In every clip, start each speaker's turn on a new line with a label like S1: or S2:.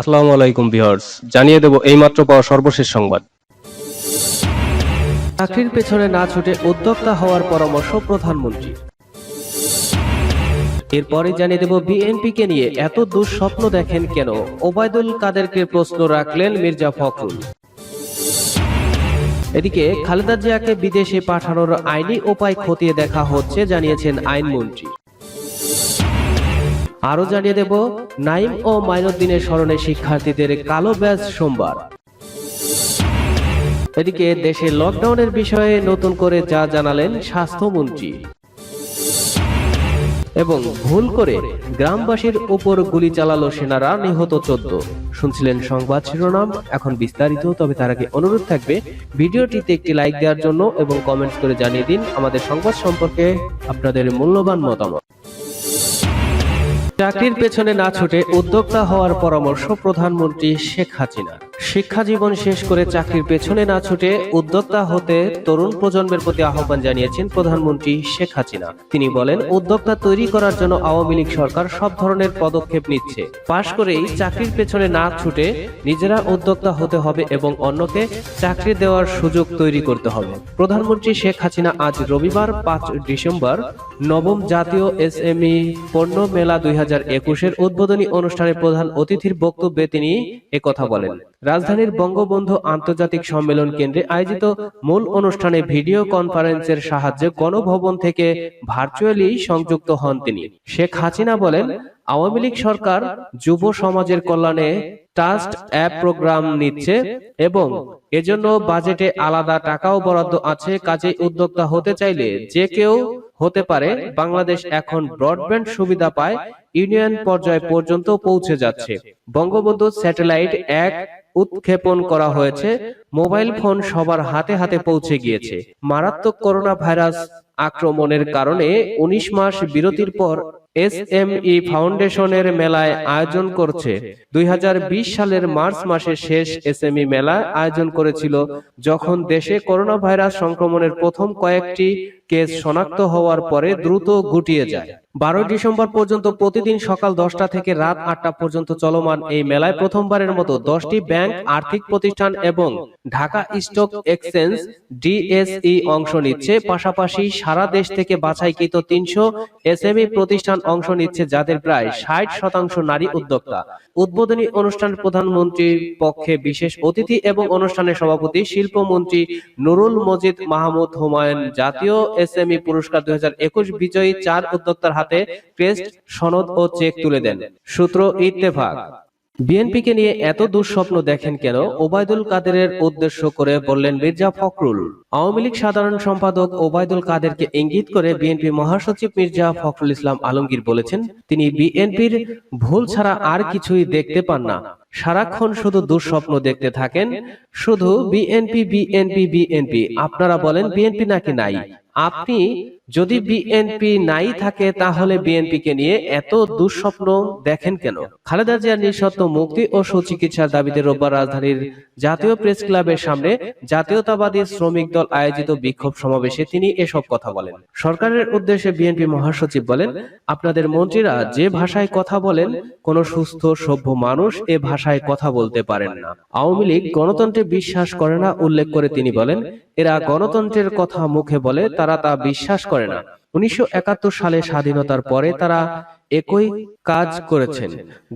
S1: আসসালামু আলাইকুম ভিউয়ার্স জানিয়ে দেব এইমাত্র পাওয়া সর্বশেষ সংবাদ চাকরির পেছনে না ছুটে উদ্যোক্তা হওয়ার পরামর্শ প্রধানমন্ত্রী এরপরে জানিয়ে দেব বিএনপিকে নিয়ে এত দুঃস্বপ্ন দেখেন কেন ওবায়দুল কাদেরকে প্রশ্ন রাখলেন মির্জা ফখরুল এদিকে খালেদা জিয়াকে বিদেশে পাঠানোর আইনি উপায় খতিয়ে দেখা হচ্ছে জানিয়েছেন আইনমন্ত্রী আরো জানিয়ে দেব নাইম ও মাইনুদ্দিনের স্মরণে শিক্ষার্থীদের কালো ব্যাচ সোমবার এদিকে দেশে লকডাউনের বিষয়ে নতুন করে যা জানালেন স্বাস্থ্যমন্ত্রী এবং ভুল করে গ্রামবাসীর উপর গুলি চালালো সেনারা নিহত চোদ্দ শুনছিলেন সংবাদ শিরোনাম এখন বিস্তারিত তবে তার আগে অনুরোধ থাকবে ভিডিওটিতে একটি লাইক দেওয়ার জন্য এবং কমেন্ট করে জানিয়ে দিন আমাদের সংবাদ সম্পর্কে আপনাদের মূল্যবান মতামত চাকরির পেছনে না ছুটে উদ্যোক্তা হওয়ার পরামর্শ প্রধানমন্ত্রী শেখ হাসিনার শিক্ষা জীবন শেষ করে চাকরির পেছনে না ছুটে উদ্যোক্তা হতে তরুণ প্রজন্মের প্রতি আহ্বান জানিয়েছেন প্রধানমন্ত্রী শেখ হাসিনা তিনি বলেন উদ্যোক্তা তৈরি করার জন্য আওয়ামী লীগ সরকার সব ধরনের পদক্ষেপ নিচ্ছে পাশ করেই চাকরির পেছনে না ছুটে নিজেরা উদ্যোক্তা হতে হবে এবং অন্যকে চাকরি দেওয়ার সুযোগ তৈরি করতে হবে প্রধানমন্ত্রী শেখ হাসিনা আজ রবিবার পাঁচ ডিসেম্বর নবম জাতীয় এস এম ই পণ্য মেলা দুই হাজার একুশের উদ্বোধনী অনুষ্ঠানে প্রধান অতিথির বক্তব্যে তিনি একথা বলেন রাজধানীর বঙ্গবন্ধু আন্তর্জাতিক সম্মেলন কেন্দ্রে আয়োজিত মূল অনুষ্ঠানে ভিডিও কনফারেন্সের সাহায্যে গণভবন থেকে ভার্চুয়ালি সংযুক্ত হন তিনি শেখ হাসিনা বলেন আওয়ামী লীগ সরকার যুব সমাজের কল্যাণে ট্রাস্ট অ্যাপ প্রোগ্রাম নিচ্ছে এবং এজন্য বাজেটে আলাদা টাকাও বরাদ্দ আছে কাজে উদ্যোক্তা হতে চাইলে যে কেউ হতে পারে বাংলাদেশ এখন ব্রডব্যান্ড সুবিধা পায় ইউনিয়ন পর্যায় পর্যন্ত পৌঁছে যাচ্ছে বঙ্গবন্ধু স্যাটেলাইট এক উৎক্ষেপণ করা হয়েছে মোবাইল ফোন সবার হাতে হাতে পৌঁছে গিয়েছে মারাত্মক করোনা ভাইরাস আক্রমণের কারণে ১৯ মাস বিরতির পর এসএমই ফাউন্ডেশনের মেলায় আয়োজন করছে দুই সালের মার্চ মাসে শেষ এসএমই মেলা আয়োজন করেছিল যখন দেশে করোনা ভাইরাস সংক্রমণের প্রথম কয়েকটি কেস শনাক্ত হওয়ার পরে দ্রুত গুটিয়ে যায় বারোই ডিসেম্বর পর্যন্ত প্রতিদিন সকাল দশটা থেকে রাত আটটা পর্যন্ত চলমান এই মেলায় প্রথমবারের মতো দশটি ব্যাংক আর্থিক প্রতিষ্ঠান এবং ঢাকা স্টক এক্সচেঞ্জ ডিএসই অংশ নিচ্ছে পাশাপাশি সারা দেশ থেকে বাছাইকৃত তিনশো এসএমই প্রতিষ্ঠান অংশ নিচ্ছে যাদের প্রায় ষাট শতাংশ নারী উদ্যোক্তা উদ্বোধনী অনুষ্ঠান প্রধানমন্ত্রীর পক্ষে বিশেষ অতিথি এবং অনুষ্ঠানের সভাপতি শিল্পমন্ত্রী নুরুল মজিদ মাহমুদ হুমায়ুন জাতীয় এস এম ই পুরস্কার দুই হাজার একুশ বিজয়ী চার উদ্যোক্তার হাতে ক্রেস্ট সনদ ও চেক তুলে দেন সূত্র ইত্তেফাক বিএনপিকে নিয়ে এত দুঃস্বপ্ন দেখেন কেন ওবায়দুল কাদেরের উদ্দেশ্য করে বললেন মির্জা ফখরুল আওয়ামী লীগ সাধারণ সম্পাদক ওবায়দুল কাদেরকে ইঙ্গিত করে বিএনপি মহাসচিব মির্জা ফখরুল ইসলাম আলমগীর বলেছেন তিনি বিএনপির ভুল ছাড়া আর কিছুই দেখতে পান না সারাক্ষণ শুধু দুঃস্বপ্ন দেখতে থাকেন শুধু বিএনপি বিএনপি বিএনপি আপনারা বলেন বিএনপি নাকি নাই আপনি যদি বিএনপি নাই থাকে তাহলে বিএনপিকে নিয়ে এত দুঃস্বপ্ন দেখেন কেন খালেদা জিয়ার নিঃশর্ত মুক্তি ও সুচিকিৎসার দাবিতে রোববার রাজধানীর জাতীয় প্রেস ক্লাবের সামনে জাতীয়তাবাদী শ্রমিক দল আয়োজিত বিক্ষোভ সমাবেশে তিনি এসব কথা বলেন সরকারের উদ্দেশ্যে বিএনপি মহাসচিব বলেন আপনাদের মন্ত্রীরা যে ভাষায় কথা বলেন কোন সুস্থ সভ্য মানুষ এ ভাষায় কথা বলতে পারেন না আওয়ামী লীগ গণতন্ত্রে বিশ্বাস করে না উল্লেখ করে তিনি বলেন এরা গণতন্ত্রের কথা মুখে বলে তারা তা বিশ্বাস করে করে না উনিশশো সালে স্বাধীনতার পরে তারা একই কাজ করেছেন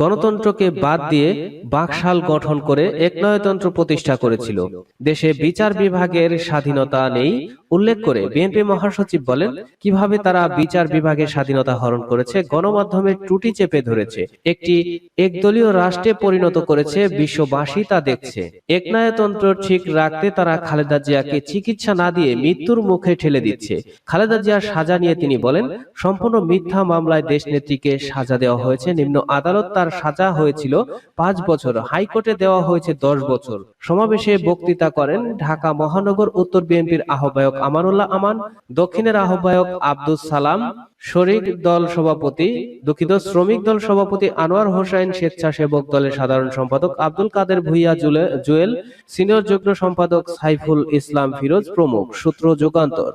S1: গণতন্ত্রকে বাদ দিয়ে বাকশাল গঠন করে একনয়তন্ত্র প্রতিষ্ঠা করেছিল দেশে বিচার বিভাগের স্বাধীনতা নেই উল্লেখ করে বিএনপি মহাসচিব বলেন কিভাবে তারা বিচার বিভাগের স্বাধীনতা হরণ করেছে গণমাধ্যমের ত্রুটি চেপে ধরেছে একটি একদলীয় রাষ্ট্রে পরিণত করেছে বিশ্ববাসী তা দেখছে একনায়তন্ত্র ঠিক রাখতে তারা খালেদা জিয়াকে চিকিৎসা না দিয়ে মৃত্যুর মুখে ঠেলে দিচ্ছে খালেদা জিয়ার সাজা নিয়ে তিনি বলেন সম্পূর্ণ মিথ্যা মামলায় দেশ নেত্রী মিল্লিকে সাজা দেওয়া হয়েছে নিম্ন আদালত তার সাজা হয়েছিল পাঁচ বছর হাইকোর্টে দেওয়া হয়েছে দশ বছর সমাবেশে বক্তৃতা করেন ঢাকা মহানগর উত্তর বিএনপির আহ্বায়ক আমানুল্লাহ আমান দক্ষিণের আহ্বায়ক আব্দুল সালাম শরিক দল সভাপতি দুঃখিত শ্রমিক দল সভাপতি আনোয়ার হোসেন স্বেচ্ছাসেবক দলের সাধারণ সম্পাদক আব্দুল কাদের ভুইয়া জুয়েল সিনিয়র যুগ্ম সম্পাদক সাইফুল ইসলাম ফিরোজ প্রমুখ সূত্র যুগান্তর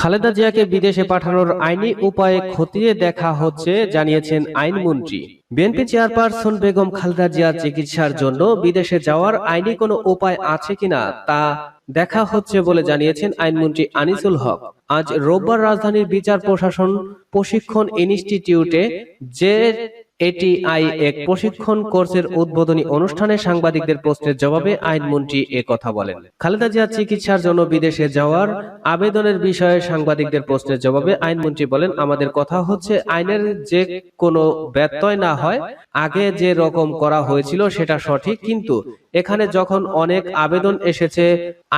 S1: খালেদা জিয়াকে বিদেশে পাঠানোর আইনি উপায়ে খতিয়ে দেখা হচ্ছে জানিয়েছেন আইনমন্ত্রী বিএনপি চেয়ারপারসন বেগম খালেদা জিয়া চিকিৎসার জন্য বিদেশে যাওয়ার আইনি কোনো উপায় আছে কিনা তা দেখা হচ্ছে বলে জানিয়েছেন আইনমন্ত্রী আনিসুল হক আজ রোববার রাজধানীর বিচার প্রশাসন প্রশিক্ষণ ইনস্টিটিউটে যে এটিআই এক প্রশিক্ষণ কোর্সের উদ্বোধনী অনুষ্ঠানে সাংবাদিকদের প্রশ্নের জবাবে আইনমন্ত্রী এ কথা বলেন খালেদা জিয়া চিকিৎসার জন্য বিদেশে যাওয়ার আবেদনের বিষয়ে সাংবাদিকদের প্রশ্নের জবাবে আইনমন্ত্রী বলেন আমাদের কথা হচ্ছে আইনের যে কোনো ব্যত্যয় না হয় আগে যে রকম করা হয়েছিল সেটা সঠিক কিন্তু এখানে যখন অনেক আবেদন এসেছে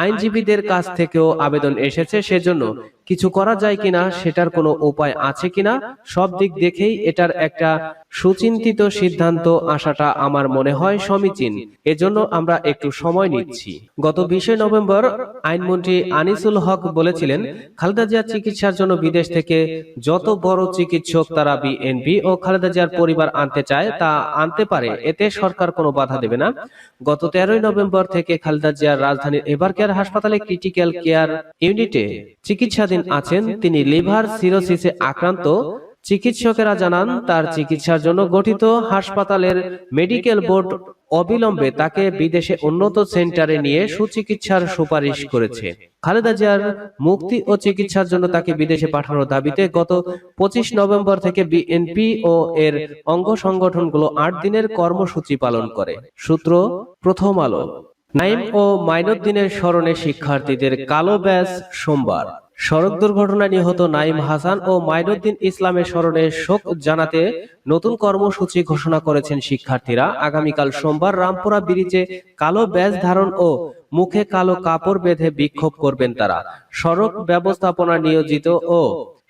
S1: আইনজীবীদের কাছ থেকেও আবেদন এসেছে সেজন্য কিছু করা যায় কিনা সেটার কোনো উপায় আছে কিনা সব দিক দেখেই এটার একটা সুচিন্তিত সিদ্ধান্ত আসাটা আমার মনে হয় সমীচীন এজন্য আমরা একটু সময় নিচ্ছি গত বিশে নভেম্বর আইনমন্ত্রী আনিসুল হক বলেছিলেন খালেদা জিয়ার চিকিৎসার জন্য বিদেশ থেকে যত বড় চিকিৎসক তারা বিএনপি ও খালেদা জিয়ার পরিবার আনতে চায় তা আনতে পারে এতে সরকার কোনো বাধা দেবে না গত তেরোই নভেম্বর থেকে খালেদা জিয়ার রাজধানীর এবার কেয়ার হাসপাতালে ক্রিটিক্যাল কেয়ার ইউনিটে চিকিৎসাধীন আছেন তিনি লিভার সিরোসিসে আক্রান্ত চিকিৎসকেরা জানান তার চিকিৎসার জন্য গঠিত হাসপাতালের মেডিকেল বোর্ড অবিলম্বে তাকে বিদেশে উন্নত সেন্টারে নিয়ে সুচিকিৎসার সুপারিশ করেছে খালেদা জিয়ার মুক্তি ও চিকিৎসার জন্য তাকে বিদেশে পাঠানোর দাবিতে গত পঁচিশ নভেম্বর থেকে বিএনপি ও এর অঙ্গ সংগঠনগুলো আট দিনের কর্মসূচি পালন করে সূত্র প্রথম আলো নাইম ও মাইনুদ্দিনের স্মরণে শিক্ষার্থীদের কালো ব্যাস সোমবার সড়ক দুর্ঘটনায় নিহত নাইম হাসান ও মাইনুদ্দিন ইসলামের স্মরণে শোক জানাতে নতুন কর্মসূচি ঘোষণা করেছেন শিক্ষার্থীরা আগামীকাল সোমবার রামপুরা ব্রিজে কালো ব্যাজ ধারণ ও মুখে কালো কাপড় বেঁধে বিক্ষোভ করবেন তারা সড়ক ব্যবস্থাপনা নিয়োজিত ও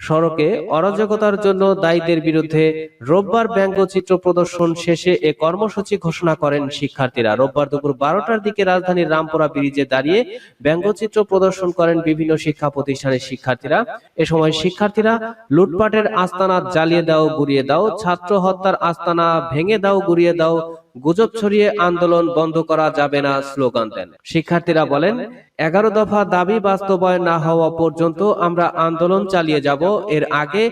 S1: সড়কে অরাজকতার জন্য দায়ীদের বিরুদ্ধে রোববার ব্যঙ্গচিত্র প্রদর্শন শেষে এ কর্মসূচি ঘোষণা করেন শিক্ষার্থীরা রোববার দুপুর বারোটার দিকে রাজধানীর রামপুরা ব্রিজে দাঁড়িয়ে ব্যঙ্গচিত্র প্রদর্শন করেন বিভিন্ন শিক্ষা প্রতিষ্ঠানের শিক্ষার্থীরা এ সময় শিক্ষার্থীরা লুটপাটের আস্তানা জ্বালিয়ে দাও গুড়িয়ে দাও ছাত্র হত্যার আস্তানা ভেঙে দাও গুড়িয়ে দাও গুজব ছড়িয়ে আন্দোলন বন্ধ করা যাবে না স্লোগান দেন শিক্ষার্থীরা বলেন এগারো দফা দাবি বাস্তবায়ন না হওয়া পর্যন্ত আমরা আন্দোলন চালিয়ে যাব এর আগে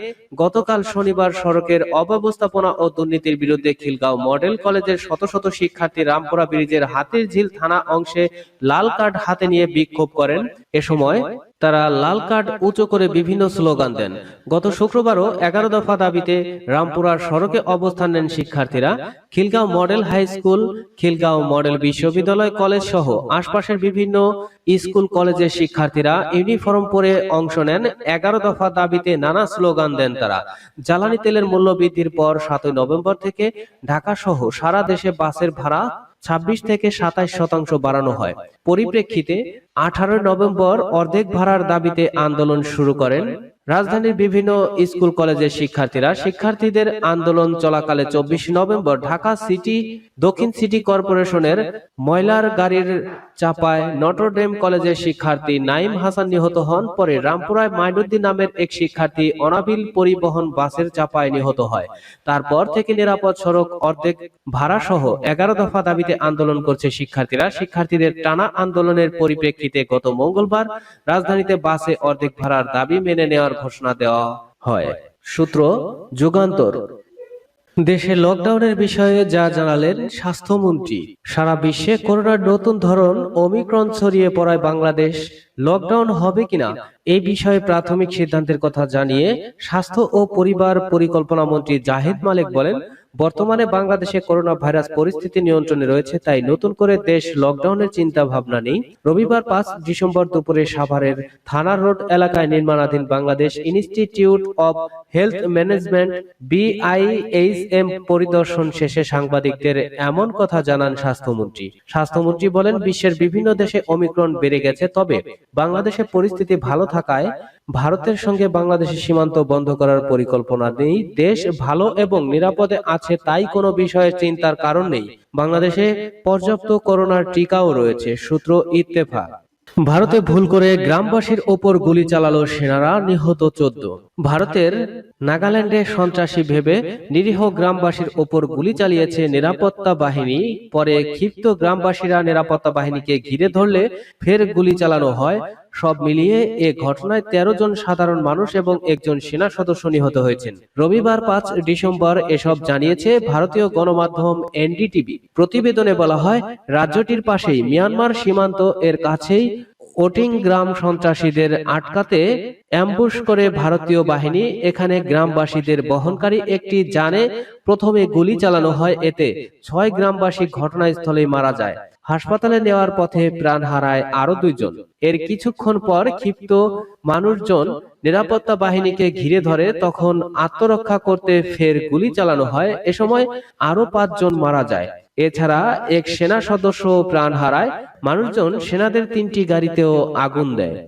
S1: গতকাল শনিবার সড়কের অব্যবস্থাপনা ও দুর্নীতির বিরুদ্ধে খিলগাঁও মডেল কলেজের শত শত শিক্ষার্থী রামপুরা ব্রিজের হাতির ঝিল থানা অংশে লাল কার্ড হাতে নিয়ে বিক্ষোভ করেন এ সময় তারা লাল কার্ড উঁচু করে বিভিন্ন স্লোগান দেন গত শুক্রবারও এগারো দফা দাবিতে রামপুরার সড়কে অবস্থান নেন শিক্ষার্থীরা Khilgaon model high school Khilgaon model বিশ্ববিদ্যালয় কলেজ সহ আশপাশের বিভিন্ন স্কুল কলেজের শিক্ষার্থীরা ইউনিফর্ম পরে অংশ নেন এগারো দফা দাবিতে নানা স্লোগান দেন তারা জ্বালানি তেলের মূল্য বৃদ্ধির পর সাতই নভেম্বর থেকে ঢাকা সহ সারা দেশে বাসের ভাড়া ছাব্বিশ থেকে সাতাশ শতাংশ বাড়ানো হয় পরিপ্রেক্ষিতে আঠারো নভেম্বর অর্ধেক ভাড়ার দাবিতে আন্দোলন শুরু করেন রাজধানীর বিভিন্ন স্কুল কলেজের শিক্ষার্থীরা শিক্ষার্থীদের আন্দোলন চলাকালে চব্বিশ নভেম্বর ঢাকা সিটি দক্ষিণ সিটি কর্পোরেশনের ময়লার গাড়ির চাপায় নটরডেম কলেজের শিক্ষার্থী নাইম হাসান নিহত হন পরে রামপুরায় মাইনুদ্দিন নামের এক শিক্ষার্থী অনাবিল পরিবহন বাসের চাপায় নিহত হয় তারপর থেকে নিরাপদ সড়ক অর্ধেক ভাড়া সহ এগারো দফা দাবিতে আন্দোলন করছে শিক্ষার্থীরা শিক্ষার্থীদের টানা আন্দোলনের পরিপ্রেক্ষিতে গত মঙ্গলবার রাজধানীতে বাসে অর্ধেক ভাড়ার দাবি মেনে নেওয়ার ঘোষণা দেওয়া হয় সূত্র যুগান্তর দেশে লকডাউনের বিষয়ে যা জানালেন স্বাস্থ্যমন্ত্রী সারা বিশ্বে করোনার নতুন ধরন অমিক্রণ ছড়িয়ে পড়ায় বাংলাদেশ লকডাউন হবে কিনা এই বিষয়ে প্রাথমিক সিদ্ধান্তের কথা জানিয়ে স্বাস্থ্য ও পরিবার পরিকল্পনা মন্ত্রী জাহিদ মালিক বলেন বর্তমানে বাংলাদেশে করোনা ভাইরাস পরিস্থিতি নিয়ন্ত্রণে রয়েছে তাই নতুন করে দেশ লকডাউনের চিন্তা ভাবনা নেই রবিবার পাঁচ ডিসেম্বর দুপুরে সাভারের থানা রোড এলাকায় নির্মাণাধীন Bangladesh institute of health management BIHM পরিদর্শন শেষে সাংবাদিকদের এমন কথা জানান স্বাস্থ্যমন্ত্রী স্বাস্থ্যমন্ত্রী বলেন বিশ্বের বিভিন্ন দেশে অমিক্রণ বেড়ে গেছে তবে বাংলাদেশে পরিস্থিতি ভালো থাকায় ভারতের সঙ্গে বাংলাদেশের সীমান্ত বন্ধ করার পরিকল্পনা নেই দেশ ভালো এবং নিরাপদে আছে তাই কোনো বিষয়ে চিন্তার কারণ নেই বাংলাদেশে পর্যাপ্ত করোনার টিকাও রয়েছে সূত্র ইত্তেফা ভারতে ভুল করে গ্রামবাসীর ওপর গুলি চালালো সেনারা নিহত চোদ্দ ভারতের নাগাল্যান্ডে সন্ত্রাসী ভেবে নিরীহ গ্রামবাসীর ওপর গুলি চালিয়েছে নিরাপত্তা বাহিনী পরে ক্ষিপ্ত গ্রামবাসীরা নিরাপত্তা বাহিনীকে ঘিরে ধরলে ফের গুলি চালানো হয় সব মিলিয়ে এ ঘটনায় ১৩ জন সাধারণ মানুষ এবং একজন সেনা সদস্য নিহত হয়েছেন রবিবার পাঁচ ডিসেম্বর এসব জানিয়েছে ভারতীয় গণমাধ্যম এনডিটিভি প্রতিবেদনে বলা হয় রাজ্যটির পাশেই মিয়ানমার সীমান্ত এর কাছেই ওটিং গ্রাম সন্ত্রাসীদের আটকাতে অ্যাম্বুশ করে ভারতীয় বাহিনী এখানে গ্রামবাসীদের বহনকারী একটি যানে প্রথমে গুলি চালানো হয় এতে ছয় গ্রামবাসী ঘটনাস্থলে মারা যায় হাসপাতালে নেওয়ার পথে প্রাণ হারায় আরো দুইজন এর কিছুক্ষণ পর ক্ষিপ্ত মানুষজন নিরাপত্তা বাহিনীকে ঘিরে ধরে তখন আত্মরক্ষা করতে ফের গুলি চালানো হয় এ সময় আরো পাঁচজন মারা যায় এছাড়া এক সেনা সদস্য প্রাণ হারায় মানুষজন সেনাদের তিনটি গাড়িতেও আগুন দেয়